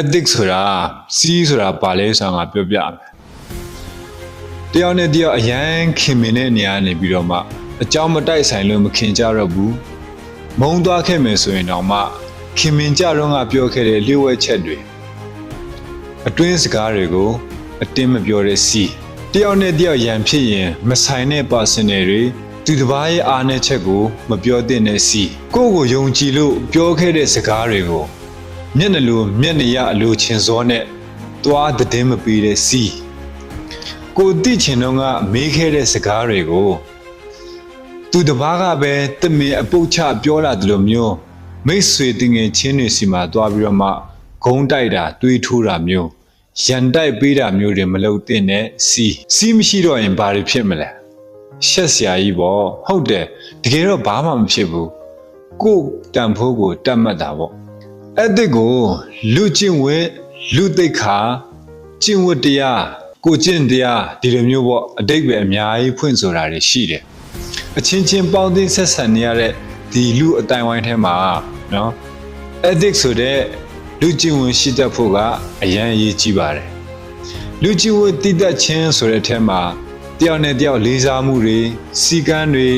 ethics ဆိုတာစီးဆိုတာပါလဲဆိုတာငါပြောပြမယ်တယောက်နဲ့တယောက်အရန်ခင်မင်တဲ့နေရာနေပြီးတော့မှအကြောင်းမတိုက်ဆိုင်လို့မခင်ကြတော့ဘူးမုံသွားခဲ့မယ်ဆိုရင်တော့မှခင်မင်ကြတော့ငါပြောခဲ့တဲ့လျှို့ဝှက်ချက်တွေအတွင်းစကားတွေကို အတင်းမပြောတဲ့စီးတယောက်နဲ့တယောက်ရန်ဖြစ်ရင်မဆိုင်တဲ့ personal တွေသူတစ်ပါးရဲ့အားနည်းချက်ကို မပြောသင့်တဲ့စီးကိုယ့်ကိုယုံကြည်လို့ပြောခဲ့တဲ့စကားတွေကို မျက်နှလိုမျက်နှရအလိုချင်စောနဲ့သွားတဲ့င်းမပေးတဲ့စီကိုတိချင်တော့ကမေးခဲ့တဲ့စကားတွေကိုသူတစ်ပါးကပဲတမင်အပုတ်ချပြောလာတယ်လို့မျိုးမိတ်ဆွေတင်ငယ်ချင်းတွေစီမှာသွားပြီးတော့မှဂုံးတိုက်တာတွေးထိုးတာမျိုးရန်တိုက်ပေးတာမျိုးတွေမလုပ်သင့်တဲ့စီစီမရှိတော့ရင်ဘာတွေဖြစ်မလဲရှက်စရာကြီးပေါ့ဟုတ်တယ်တကယ်တော့ဘာမှမဖြစ်ဘူးကိုယ်တန်ဖိုးကိုတတ်မှတ်တာပေါ့ အဲ့ဒီကိုလူကျင့်ဝတ်လူသိက္ခာကျင့်ဝတ်တရားကိုကျင့်တရားဒီလိုမျိုးပေါ့အတိတ်ပဲအများကြီးဖွင့်ဆိုတာတွေရှိတယ်အချင်းချင်းပေါင်းသင်းဆက်ဆံနေရတဲ့ဒီလူအတိုင်းဝိုင်းထဲမှာနော် ethics ဆိုတဲ့လူကျင့်ဝတ်ရှိတတ်ဖို့ကအရန်အရေးကြီးပါတယ်လူကျင့်ဝတ်တည်တတ်ခြင်းဆိုတဲ့အထက်မှာတယောက်နဲ့တယောက်လေးစားမှုတွေစီကံတွေ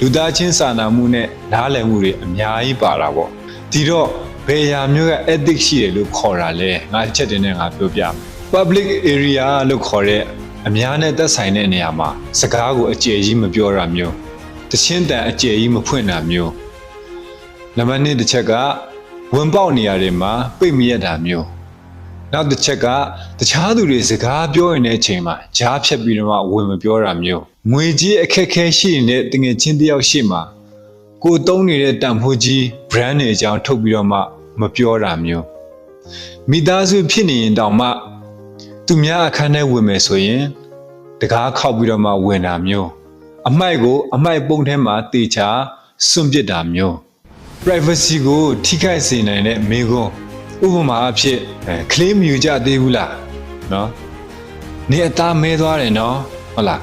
လူသားချင်းစာနာမှုနဲ့နားလည်မှုတွေအများကြီးပါတာပေါ့ဒီတော့ ဘယ်အရာမျိုးက ethic ရှိတယ်လို့ခေါ်တာလဲငါအချက်တင်နဲ့ငါပြောပြမယ် public area လို့ခေါ်တဲ့အများနဲ့သက်ဆိုင်တဲ့နေရာမှာစကားကိုအကျယ်ကြီးမပြောတာမျိုးတချင်းတန်အကျယ်ကြီးမဖွင့်တာမျိုးနံပါတ်1တစ်ချက်ကဝင်ပေါက်နေရာတွေမှာပိတ်မရက်တာမျိုးနောက်တစ်ချက်ကတခြားသူတွေစကားပြောရင်တဲ့အချိန်မှာကြားဖြတ်ပြီးတော့မှဝင်မပြောတာမျိုးငွေကြီးအခက်ခဲရှိနေတဲ့တငယ်ချင်းတစ်ယောက်ရှိမှာ ကိုသုံးနေတဲ့တန်ဖိုးကြီး brand တွေအကြောင်းထုတ်ပြီးတော့မှမပြောတာမျိုးမိသားစုဖြစ်နေရင်တောင်မှ သူများအခန်းထဲဝင်မယ်ဆိုရင်တကားခောက်ပြီးတော့မှဝင်တာမျိုးအမိုက်ကိုအမိုက်ပုံထဲမှာတေချာစွန့်ပစ်တာမျိုး privacy ကိုထိခိုက်စေနိုင်တဲ့မိကွန်းဥပမာအဖြစ်ကလေးမယူကြသေးဘူးလားနော်နေအသားမဲသွားတယ်နော်ဟုတ်လား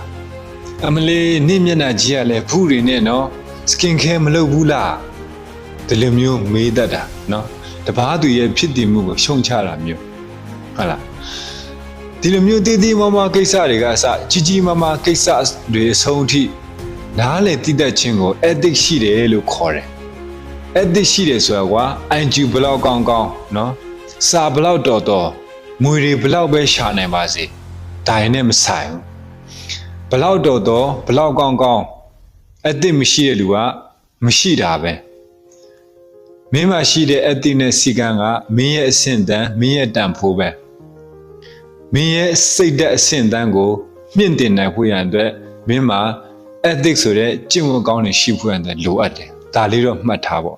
အမလီနေမျက်နှာကြီးကလည်းဖူးတွေနဲ့နော် စကင်ခဲမလုပ်ဘူးလားဒီလိုမျိုးမေးတတ်တာနော်တပားသူရဲ့ဖြစ်တည်မှုကိုရှုံချတာမျိုးဟုတ်လားဒီလိုမျိုးတည်တည်မမကိစ္စတွေကအစကြီးကြီးမားမားကိစ္စတွေအဆုံးအထိနားလေတည်တတ်ခြင်းကို ethic ရှိတယ်လို့ခေါ်တယ် ethic ရှိတယ်ဆိုတာကွာ IQ ဘလောက်ကောင်းကောင်းနော်စာဘလောက်တော်တော်ငွေတွေဘလောက်ပဲရှာနိုင်ပါစေဒါရင်နဲ့မဆိုင်ဘူးဘလောက်တော်တော်ဘလောက်ကောင်းကောင်း အသစ်မရှိတဲ့လူကမရှိတာပဲမင်းမရှိတဲ့အသစ်နဲ့စီကံကမင်းရဲ့အဆင့်တန်းမင်းရဲ့တန်ဖိုးပဲမင်းရဲ့စိတ်ဓာတ်အဆင့်တန်းကိုမြင့်တင်နိုင်ဖို့ရန်အတွက်မင်းမှာ ethic ဆိုတဲ့ကျင့်ဝတ်ကောင်းတွေရှိဖို့ရန်အတွက်လိုအပ်တယ်ဒါလေးတော့မှတ်ထားပေါ့